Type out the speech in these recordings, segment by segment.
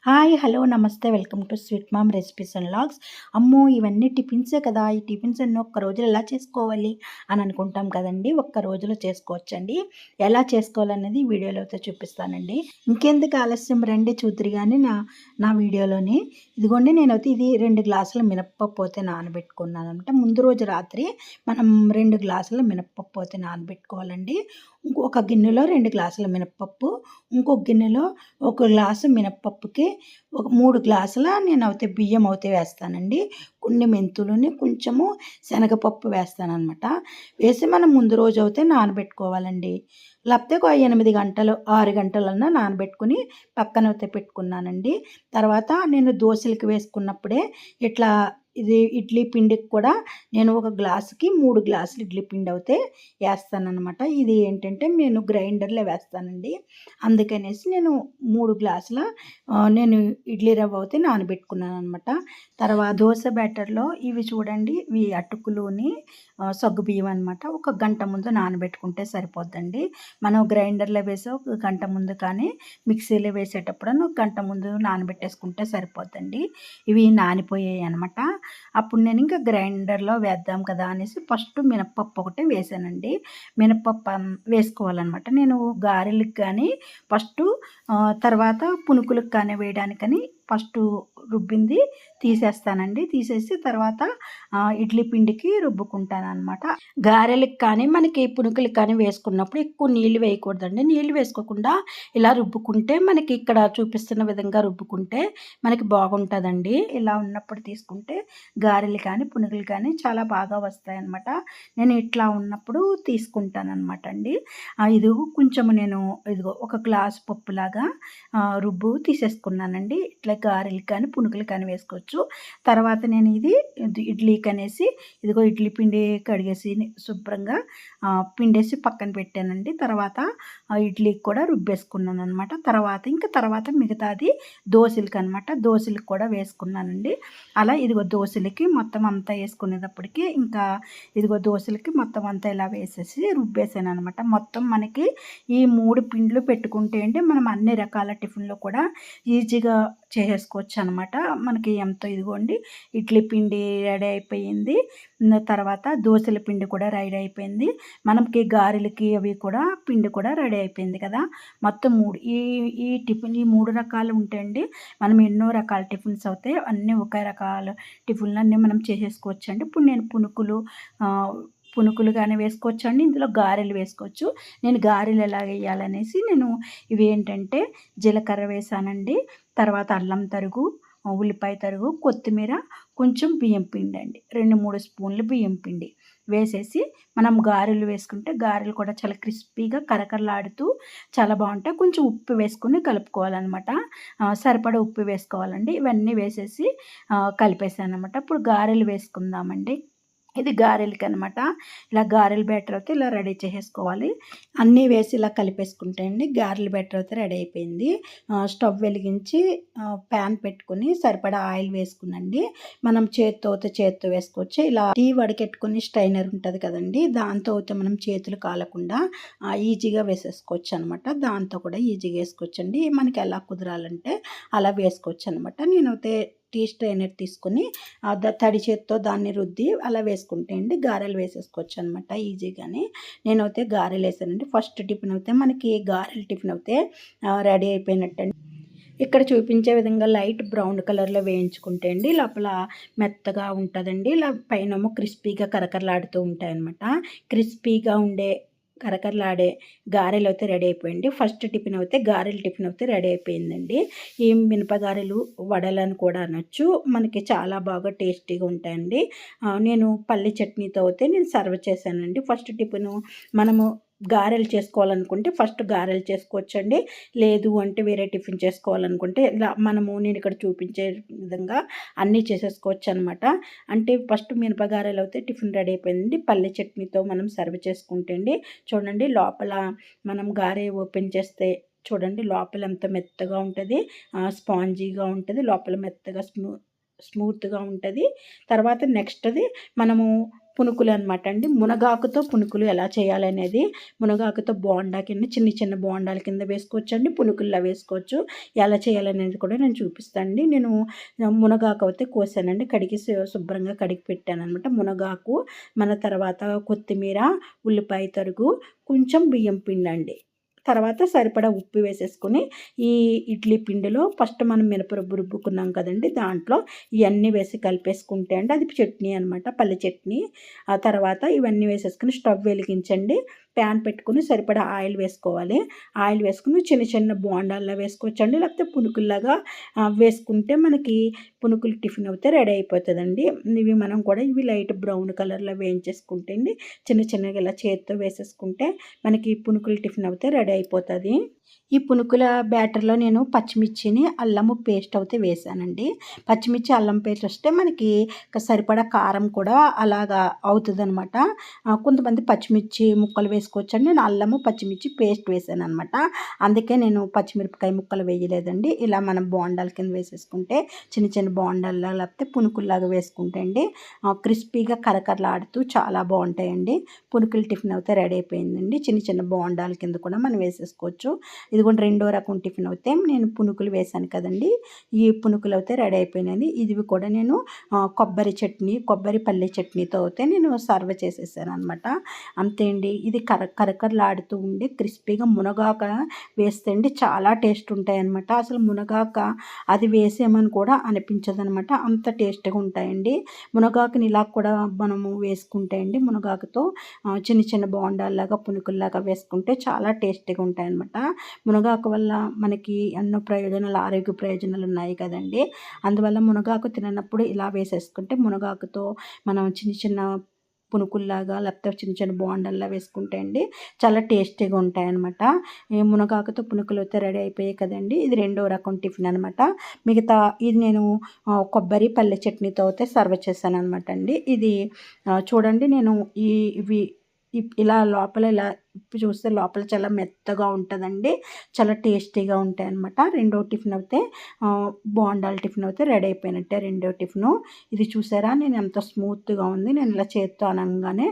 Hi hello నమస్తే welcome to sweet mom recipes and logs అమ్మో ఇవన్నీ టిఫిన్సే కదా. ఈ టిఫిన్స్ అన్నీ ఒక్క రోజులో ఎలా చేసుకోవాలి అని అనుకుంటాం కదండి. ఒక్క రోజులో చేసుకోవచ్చండి. ఎలా చేసుకోవాలనేది వీడియోలో అయితే చూపిస్తానండి. ఇంకెందుకు ఆలస్యం? రండి చూద్దరు కానీ నా నా వీడియోలోని. ఇదిగోండి నేనైతే ఇది రెండు గ్లాసుల మినప్పప్పు అయితే నానబెట్టుకున్నాను అనమాట. ముందు రోజు రాత్రి మనం రెండు గ్లాసుల మినప్పప్పు అయితే నానబెట్టుకోవాలండి. ఇంకొక గిన్నెలో రెండు గ్లాసుల మినప్పప్పు ఇంకొక గిన్నెలో ఒక గ్లాసు మినప్పప్పుకి ఒక మూడు గ్లాసుల నేను అయితే బియ్యం అయితే వేస్తానండి. కొన్ని మెంతులని కొంచెము శనగపప్పు వేస్తాను అనమాట వేసి మనం ముందు రోజు అయితే నానబెట్టుకోవాలండి. లేకపోతే ఒక ఎనిమిది గంటలు ఆరు గంటలన్నా నానబెట్టుకుని పక్కన అయితే పెట్టుకున్నానండి. తర్వాత నేను దోశలకి వేసుకున్నప్పుడే ఇట్లా ఇది ఇడ్లీ పిండికి కూడా నేను ఒక గ్లాసుకి మూడు గ్లాసులు ఇడ్లీ పిండి అయితే వేస్తానన్నమాట. ఇది ఏంటంటే నేను గ్రైండర్లో వేస్తానండి. అందుకనేసి నేను మూడు గ్లాసుల నేను ఇడ్లీ రవ్వ అయితే నానబెట్టుకున్నాను అనమాట తర్వాత దోశ బ్యాటర్లో ఇవి చూడండి ఇవి అటుకులోని సగ్గు బియ్యం అనమాట ఒక గంట ముందు నానబెట్టుకుంటే సరిపోద్దండి. మనం గ్రైండర్లో వేసే ఒక గంట ముందు కానీ మిక్సీలో వేసేటప్పుడు ఒక గంట ముందు నానబెట్టేసుకుంటే సరిపోద్దండి. ఇవి నానిపోయాయి అనమాట అప్పుడు నేను ఇంకా గ్రైండర్లో వేద్దాం కదా అనేసి ఫస్ట్ మినప్పప్పు ఒకటే వేసానండి. మినప్పప్పు వేసుకోవాలన్నమాట. నేను గారెలకు కానీ ఫస్ట్ తర్వాత పునుకులకు కానీ వేయడానికని ఫస్ట్ రుబ్బింది తీసేస్తానండి. తీసేసి తర్వాత ఇడ్లీ పిండికి రుబ్బుకుంటాను అనమాట గారెలకు కానీ మనకి పునుకులకు కానీ వేసుకున్నప్పుడు ఎక్కువ నీళ్ళు వేయకూడదండి. నీళ్ళు వేసుకోకుండా ఇలా రుబ్బుకుంటే మనకి ఇక్కడ చూపిస్తున్న విధంగా రుబ్బుకుంటే మనకి బాగుంటుందండి. ఇలా ఉన్నప్పుడు తీసుకుంటే గారెలు కానీ పునుగులు కానీ చాలా బాగా వస్తాయన్నమాట. నేను ఇట్లా ఉన్నప్పుడు తీసుకుంటానమాట అండి. ఇది కొంచెం నేను ఇదిగో ఒక గ్లాస్ పప్పులాగా రుబ్బు తీసేసుకున్నానండి. ఇట్లా గారెలు కానీ పునుకులు కానీ వేసుకోవచ్చు. తర్వాత నేను ఇది ఇడ్లీ ఇడ్లీకి అనేసి ఇదిగో ఇడ్లీ పిండి కడిగేసి శుభ్రంగా పిండేసి పక్కన పెట్టానండి. తర్వాత ఇడ్లీకి కూడా రుబ్బేసుకున్నాను అనమాట తర్వాత ఇంకా తర్వాత మిగతాది దోశలకి అనమాట దోశలకు కూడా వేసుకున్నానండి. అలా ఇదిగో దోశలకి మొత్తం అంతా వేసుకునేటప్పటికి ఇంకా ఇదిగో దోశలకి మొత్తం అంతా ఇలా వేసేసి రుబ్బేసాను అనమాట మొత్తం మనకి ఈ మూడు పిండ్లు పెట్టుకుంటే అండి మనం అన్ని రకాల టిఫిన్లో కూడా ఈజీగా చేసేసుకోవచ్చు అనమాట మనకి ఎంతో ఇదిగోండి ఇడ్లీ పిండి రెడీ అయిపోయింది. తర్వాత దోశల పిండి కూడా రెడీ అయిపోయింది. మనకి గారెలకి అవి కూడా పిండి కూడా రెడీ అయిపోయింది కదా. మొత్తం మూడు ఈ ఈ టిఫిన్ ఈ మూడు రకాలు ఉంటాయండి మనం ఎన్నో రకాల టిఫిన్స్ అవుతాయి. అన్నీ ఒకే రకాల టిఫిన్లు అన్నీ మనం చేసేసుకోవచ్చు అండి ఇప్పుడు నేను పునుకులు పునుకులు కానీ వేసుకోవచ్చు అండి ఇందులో గారెలు వేసుకోవచ్చు. నేను గారెలు ఎలా వేయాలనేసి నేను ఇవి ఏంటంటే జీలకర్ర వేసానండి. తర్వాత అల్లం తరుగు ఉల్లిపాయ తరుగు కొత్తిమీర కొంచెం బియ్యం పిండి అండి రెండు మూడు స్పూన్లు బియ్యం పిండి వేసేసి మనం గారెలు వేసుకుంటే గారెలు కూడా చాలా క్రిస్పీగా కరకరలాడుతూ చాలా బాగుంటాయి. కొంచెం ఉప్పు వేసుకొని కలుపుకోవాలన్నమాట. సరిపడ సరిపడా ఉప్పు వేసుకోవాలండి. ఇవన్నీ వేసేసి కలిపేసాను అనమాట ఇప్పుడు గారెలు వేసుకుందామండి. ఇది గారెలకి అనమాట ఇలా గారెలు బ్యాటర్ అయితే ఇలా రెడీ చేసేసుకోవాలి. అన్నీ వేసి ఇలా కలిపేసుకుంటే అండి గారెలు బ్యాటర్ అయితే రెడీ అయిపోయింది. స్టవ్ వెలిగించి ప్యాన్ పెట్టుకుని సరిపడా ఆయిల్ వేసుకునండి. మనం చేత్తో అయితే చేత్తో వేసుకోవచ్చు. ఇలా టీ వడకెట్టుకుని స్ట్రైనర్ ఉంటుంది కదండి దాంతో అయితే మనం చేతులు కాలకుండా ఈజీగా వేసేసుకోవచ్చు అనమాట దాంతో కూడా ఈజీగా వేసుకోవచ్చండి. మనకి ఎలా కుదరాలంటే అలా వేసుకోవచ్చు అనమాట నేనైతే టీ స్ట్రైనర్ తీసుకుని తడి చేత్తో దాన్ని రుద్ది అలా వేసుకుంటే అండి గారెలు వేసేసుకోవచ్చు అనమాట ఈజీగానే. నేనైతే గారెలు వేసానండి. ఫస్ట్ టిఫిన్ అయితే మనకి గారెలు టిఫిన్ అయితే రెడీ అయిపోయినట్టండి. ఇక్కడ చూపించే విధంగా లైట్ బ్రౌన్ కలర్లో వేయించుకుంటే అండి లోపల మెత్తగా ఉంటుందండి. ఇలా పైనేమో క్రిస్పీగా కరకరలాడుతూ ఉంటాయి అనమాట క్రిస్పీగా ఉండే కరకరలాడే గారెలు అయితే రెడీ అయిపోయింది. ఫస్ట్ టిఫిన్ అయితే గారెల టిఫిన్ అయితే రెడీ అయిపోయిందండి. ఈ మినపగారెలు వడలను కూడా అనొచ్చు. మనకి చాలా బాగా టేస్టీగా ఉంటాయండి. నేను పల్లి చట్నీతో అయితే నేను సర్వ్ చేశానండి. ఫస్ట్ టిఫిన్ మనము గారెలు చేసుకోవాలనుకుంటే ఫస్ట్ గారెలు చేసుకోవచ్చండి. లేదు అంటే వేరే టిఫిన్ చేసుకోవాలనుకుంటే ఇలా మనము నేను ఇక్కడ చూపించే విధంగా అన్నీ చేసేసుకోవచ్చు అనమాట అంటే ఫస్ట్ మినపగారెలు అయితే టిఫిన్ రెడీ అయిపోయింది పల్లె చట్నీతో మనం సర్వ్ చేసుకుంటే అండి. చూడండి లోపల మనం గారె ఓపెన్ చేస్తే చూడండి లోపల ఎంత మెత్తగా ఉంటుంది. స్పాంజీగా ఉంటుంది. లోపల మెత్తగా స్మూ స్మూత్గా ఉంటుంది. తర్వాత నెక్స్ట్ది మనము పునుకులు అనమాట అండి. మునగాకుతో పునుకులు ఎలా చేయాలనేది మునగాకుతో బోండా కింద చిన్న చిన్న బోండాల కింద వేసుకోవచ్చు అండి పునుకుల్లా వేసుకోవచ్చు. ఎలా చేయాలనేది కూడా నేను చూపిస్తాను నేను మునగాకు అయితే కోసానండి. కడిగి శుభ్రంగా కడిగి పెట్టాను అనమాట మునగాకు మన తర్వాత కొత్తిమీర ఉల్లిపాయ తరుగు కొంచెం బియ్యం పిండి అండి తర్వాత సరిపడా ఉప్పు వేసేసుకొని ఈ ఇడ్లీ పిండిలో ఫస్ట్ మనం మినపరబ్బు రుబ్బుకున్నాం కదండి దాంట్లో ఇవన్నీ వేసి కలిపేసుకుంటే అండి అది చట్నీ అనమాట పల్లి చట్నీ. ఆ తర్వాత ఇవన్నీ వేసేసుకుని స్టవ్ వెలిగించండి. ప్యాన్ పెట్టుకుని సరిపడా ఆయిల్ వేసుకోవాలి. ఆయిల్ వేసుకుని చిన్న చిన్న బోండాల్లో వేసుకోవచ్చండి. లేకపోతే పునుకుల్లాగా వేసుకుంటే మనకి పునుకులు టిఫిన్ అయితే రెడీ అయిపోతుందండి. ఇవి మనం కూడా ఇవి లైట్ బ్రౌన్ కలర్లో వేయించేసుకుంటే అండి చిన్న చిన్నగా ఇలా చేతితో వేసేసుకుంటే మనకి పునుకులు టిఫిన్ అయితే రెడీ అయిపోతుంది. ఈ పునుకుల బ్యాటర్లో నేను పచ్చిమిర్చిని అల్లము పేస్ట్ అయితే వేసానండి. పచ్చిమిర్చి అల్లం పేస్ట్ వస్తే మనకి సరిపడా కారం కూడా అలాగా అవుతుంది అనమాట కొంతమంది పచ్చిమిర్చి ముక్కలు వేసుకోవచ్చండి. నేను అల్లము పచ్చిమిర్చి పేస్ట్ వేసాను అనమాట అందుకే నేను పచ్చిమిరపకాయ ముక్కలు వేయలేదండి. ఇలా మనం బోండాల కింద వేసేసుకుంటే చిన్న చిన్న బోండాల్లో లేకపోతే పునుకుల్లాగా వేసుకుంటే అండి క్రిస్పీగా కరకరలాడుతూ చాలా బాగుంటాయండి. పునుకులు టిఫిన్ అయితే రెడీ అయిపోయిందండి. చిన్న చిన్న బోండాల కింద కూడా మనం వేసేసుకోవచ్చు. ఇదిగోండి రెండో రకం టిఫిన్ అయితే నేను పునుకులు వేశాను కదండి. ఈ పునుకులు అయితే రెడీ అయిపోయినాయి. ఇది కూడా నేను కొబ్బరి చట్నీ కొబ్బరి పల్లె చట్నీతో అయితే నేను సర్వ్ చేసేసాను అనమాట అంతే అండి ఇది కర కరకరలాడుతూ ఉండి క్రిస్పీగా మునగాక వేస్తే అండి చాలా టేస్ట్ ఉంటాయన్నమాట. అసలు మునగాక అది వేసేమని కూడా అనిపించదు అనమాట అంత టేస్ట్గా ఉంటాయండి. మునగాకుని ఇలా కూడా మనము వేసుకుంటే అండి మునగాకుతో చిన్న చిన్న బోండాల్లాగా పునుకుల్లాగా వేసుకుంటే చాలా టేస్టీగా ఉంటాయన్నమాట. మునగాకు వల్ల మనకి ఎన్నో ప్రయోజనాలు ఆరోగ్య ప్రయోజనాలు ఉన్నాయి కదండి. అందువల్ల మునగాకు తిననప్పుడు ఇలా వేసేసుకుంటే మునగాకుతో మనం చిన్న చిన్న పునుకుల్లాగా లేకపోతే చిన్న చిన్న బాండల్లా వేసుకుంటే అండి చాలా టేస్టీగా ఉంటాయన్నమాట. మునగాకుతో పునుకులు అయితే రెడీ అయిపోయాయి కదండి. ఇది రెండో రకం టిఫిన్ అనమాట మిగతా ఇది నేను కొబ్బరి పల్లె చట్నీతో అయితే సర్వ్ చేశాను అనమాట అండి. ఇది చూడండి నేను ఈ ఇవి ఇలా లోపల ఇలా ఇప్పి చూస్తే లోపల చాలా మెత్తగా ఉంటుందండి. చాలా టేస్టీగా ఉంటాయి అనమాట రెండో టిఫిన్ అయితే బోండాల టిఫిన్ అయితే రెడీ అయిపోయినట్టే రెండో టిఫిను. ఇది చూసారా? నేను ఎంత స్మూత్గా ఉంది. నేను ఇలా చేత్తో అనగానే.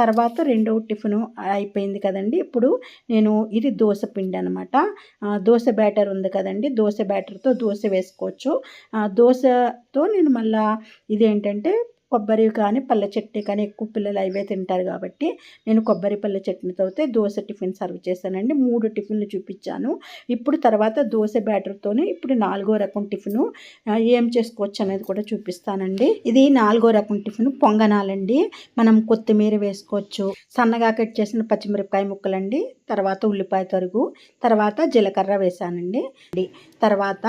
తర్వాత రెండో టిఫిన్ అయిపోయింది కదండి. ఇప్పుడు నేను ఇది దోశ పిండి అనమాట దోశ బ్యాటర్ ఉంది కదండి. దోశ బ్యాటర్తో దోశ వేసుకోవచ్చు. దోశతో నేను మళ్ళీ ఇదేంటంటే కొబ్బరి కానీ పళ్ళ చట్నీ కానీ ఎక్కువ పిల్లలు అవే తింటారు కాబట్టి నేను కొబ్బరి పళ్ళ చట్నీతో అయితే దోశ టిఫిన్ సర్వ్ చేశానండి. మూడు టిఫిన్లు చూపించాను. ఇప్పుడు తర్వాత దోశ బ్యాటర్తోనే ఇప్పుడు నాలుగో రకం టిఫిన్. ఏం చేసుకోవచ్చు అనేది కూడా చూపిస్తానండి. ఇది నాలుగో రకం టిఫిన్ పొంగనాలండి. మనం కొత్తిమీర వేసుకోవచ్చు. సన్నగా కట్ చేసిన పచ్చిమిరపకాయ ముక్కలండి. తర్వాత ఉల్లిపాయ తరుగు. తర్వాత జీలకర్ర వేసానండి తర్వాత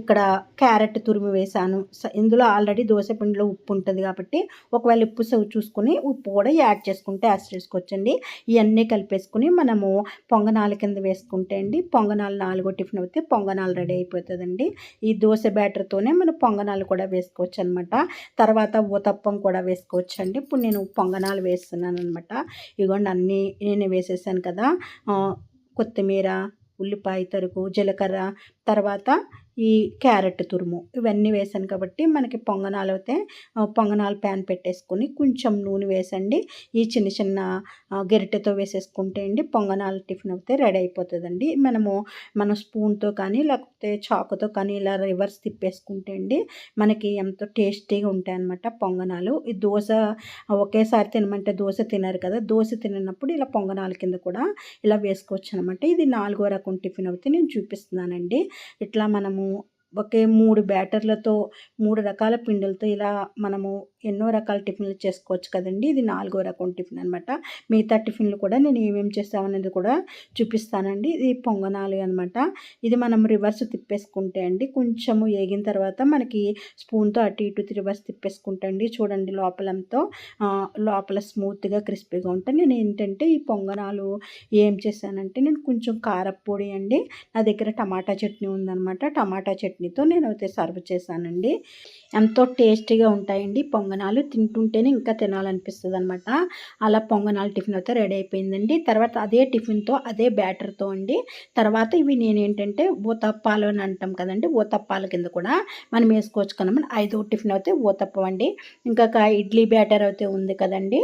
ఇక్కడ క్యారెట్ తురిమి వేసాను ఇందులో ఆల్రెడీ దోశ పిండిలో ఉప్పు ఉంటుంది కాబట్టి ఒకవేళ ఉప్పు చూసుకుని ఉప్పు కూడా యాడ్ చేసుకుంటే యాడ్ చేసుకోవచ్చండి ఇవన్నీ కలిపేసుకుని మనము పొంగనాల కింద వేసుకుంటే అండి పొంగనాలు నాలుగో టిఫిన్ అయితే పొంగనాలు రెడీ అయిపోతుందండి. ఈ దోశ బ్యాటర్తోనే మనం పొంగనాలు కూడా వేసుకోవచ్చు అనమాట తర్వాత ఊతప్పం కూడా వేసుకోవచ్చు అండి ఇప్పుడు నేను పొంగనాలు వేస్తున్నాను అనమాట ఇదిగోండి అన్నీ నేను వేసేసాను కదా. కొత్తిమీర ఉల్లిపాయ తరుగు జీలకర్ర తర్వాత ఈ క్యారెట్ తురుము ఇవన్నీ వేసాను కాబట్టి మనకి పొంగనాలు అయితే పొంగనాలు ప్యాన్ పెట్టేసుకొని కొంచెం నూనె వేసండి. ఈ చిన్న చిన్న గెరిటెతో వేసేసుకుంటే అండి పొంగనాలు టిఫిన్ అయితే రెడీ అయిపోతుందండి. మనము మన స్పూన్తో కానీ లేకపోతే చాకుతో కానీ ఇలా రివర్స్ తిప్పేసుకుంటే అండి మనకి ఎంతో టేస్టీగా ఉంటాయనమాట పొంగనాలు. ఈ దోశ ఒకేసారి తినమంటే దోశ తినరు కదా దోశ తినప్పుడు ఇలా పొంగనాల కింద కూడా ఇలా వేసుకోవచ్చు అనమాట ఇది నాలుగో రకం టిఫిన్ అయితే నేను చూపిస్తున్నానండి. ఇట్లా మనము ఒకే మూడు బ్యాటర్లతో మూడు రకాల పిండిలతో ఇలా మనము ఎన్నో రకాల టిఫిన్లు చేసుకోవచ్చు కదండి. ఇది నాలుగో రకం టిఫిన్ అనమాట మిగతా టిఫిన్లు కూడా నేను ఏమేమి చేస్తామనేది కూడా చూపిస్తానండి. ఇది పొంగనాలు అనమాట ఇది మనం రివర్స్ తిప్పేసుకుంటే అండి కొంచెము వేగిన తర్వాత మనకి స్పూన్తో అటు ఇటు రివర్స్ తిప్పేసుకుంటే అండి చూడండి లోపలంతో లోపల స్మూత్గా క్రిస్పీగా ఉంటాయి నేను ఏంటంటే ఈ పొంగనాలు ఏం చేశానంటే నేను కొంచెం కారపొడి అండి. నా దగ్గర టమాటా చట్నీ ఉందనమాట టమాటా చట్నీతో నేను అయితే సర్వ్ చేశానండి. ఎంతో టేస్టీగా ఉంటాయండి పొంగ పొంగనాలు తింటుంటేనే ఇంకా తినాలనిపిస్తుంది అనమాట అలా పొంగనాలు టిఫిన్ అయితే రెడీ అయిపోయిందండి. తర్వాత అదే టిఫిన్తో అదే బ్యాటర్తో అండి. తర్వాత ఇవి నేను ఏంటంటే ఊతప్పాలు అని అంటాం కదండి ఊతప్పాల కింద కూడా మనం వేసుకోవచ్చు కనమాట ఐదో టిఫిన్ అయితే ఊతప్పం అండి. ఇంకా ఇడ్లీ బ్యాటర్ అయితే ఉంది కదండి.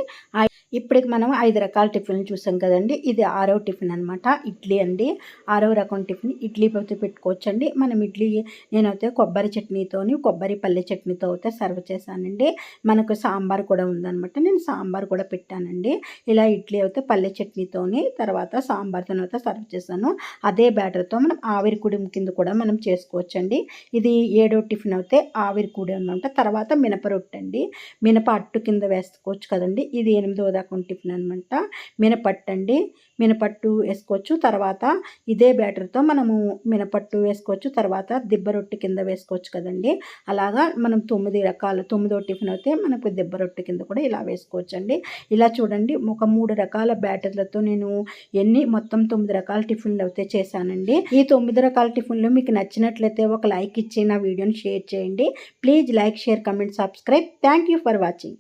ఇప్పటికి మనం ఐదు రకాల టిఫిన్లు చూసాం కదండి. ఇది ఆరో టిఫిన్ అనమాట. ఇడ్లీ అండి. ఆరో రకం టిఫిన్ ఇడ్లీ అయితే పెట్టుకోవచ్చు అండి మనం ఇడ్లీ నేనైతే కొబ్బరి చట్నీతోని కొబ్బరి పల్లె చట్నీతో అయితే సర్వ్ చేశానండి. మనకు సాంబార్ కూడా ఉందనమాట నేను సాంబార్ కూడా పెట్టానండి. ఇలా ఇడ్లీ అయితే పల్లె చట్నీతోని తర్వాత సాంబార్తో తర్వాత సర్వ్ చేశాను. అదే బ్యాటర్తో మనం ఆవిరి కుడిం కింద కూడా మనం చేసుకోవచ్చండి. ఇది ఏడో టిఫిన్ అయితే ఆవిరి కూడి అనమాట తర్వాత మినప రొట్టె అండి మినప అట్టు కింద వేసుకోవచ్చు కదండి. ఇది ఎనిమిదో దాకా టిఫిన్ అనమాట మినపట్టండి మినపట్టు వేసుకోవచ్చు. తర్వాత ఇదే బ్యాటర్తో మనము మినపట్టు వేసుకోవచ్చు. తర్వాత దిబ్బ రొట్టె కింద వేసుకోవచ్చు కదండి. అలాగా మనం తొమ్మిది రకాలు తొమ్మిదో టిఫిన్ అయితే మనకు దిబ్బ రొట్టె కింద కూడా ఇలా వేసుకోవచ్చు అండి ఇలా చూడండి ఒక మూడు రకాల బ్యాటర్లతో నేను ఎన్ని మొత్తం తొమ్మిది రకాల టిఫిన్లు అయితే చేశానండి. ఈ తొమ్మిది రకాల టిఫిన్లు మీకు నచ్చినట్లయితే ఒక లైక్ ఇచ్చి నా వీడియోని షేర్ చేయండి. Please like share comment subscribe. Thank you for watching.